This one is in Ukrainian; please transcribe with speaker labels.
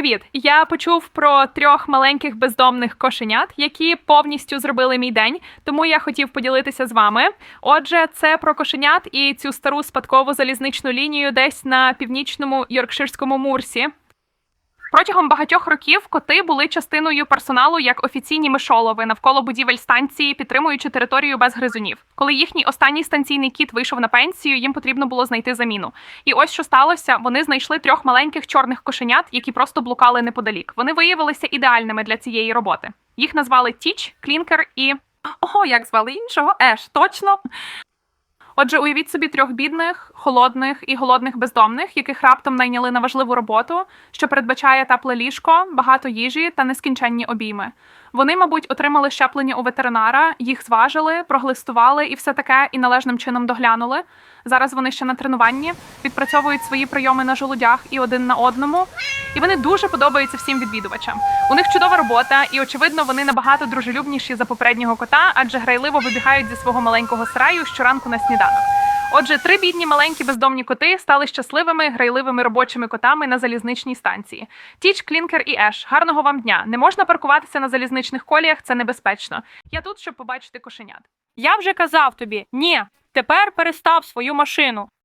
Speaker 1: Привіт! Я почув про трьох маленьких бездомних кошенят, які повністю зробили мій день. Тому я хотів поділитися з вами. Отже, це про кошенят і цю стару спадкову залізничну лінію десь на північному йоркширському мурсі. Протягом багатьох років коти були частиною персоналу як офіційні мишолови навколо будівель станції, підтримуючи територію без гризунів. Коли їхній останній станційний кіт вийшов на пенсію, їм потрібно було знайти заміну. І ось що сталося: вони знайшли трьох маленьких чорних кошенят, які просто блукали неподалік. Вони виявилися ідеальними для цієї роботи. Їх назвали Тіч, Клінкер і
Speaker 2: Ого, як звали іншого? Еш, точно.
Speaker 1: Отже, уявіть собі трьох бідних, холодних і голодних бездомних, яких раптом найняли на важливу роботу, що передбачає тепле ліжко, багато їжі та нескінченні обійми. Вони, мабуть, отримали щеплення у ветеринара, їх зважили, проглистували і все таке, і належним чином доглянули. Зараз вони ще на тренуванні, відпрацьовують свої прийоми на жолудях і один на одному. І вони дуже подобаються всім відвідувачам. У них чудова робота, і очевидно, вони набагато дружелюбніші за попереднього кота, адже грайливо вибігають зі свого маленького сараю щоранку на сніданок. Отже, три бідні маленькі бездомні коти стали щасливими грайливими робочими котами на залізничній станції. Тіч, Клінкер і Еш, гарного вам дня. Не можна паркуватися на залізничних коліях, це небезпечно. Я тут, щоб побачити кошенят.
Speaker 3: Я вже казав тобі, ні, тепер перестав свою машину.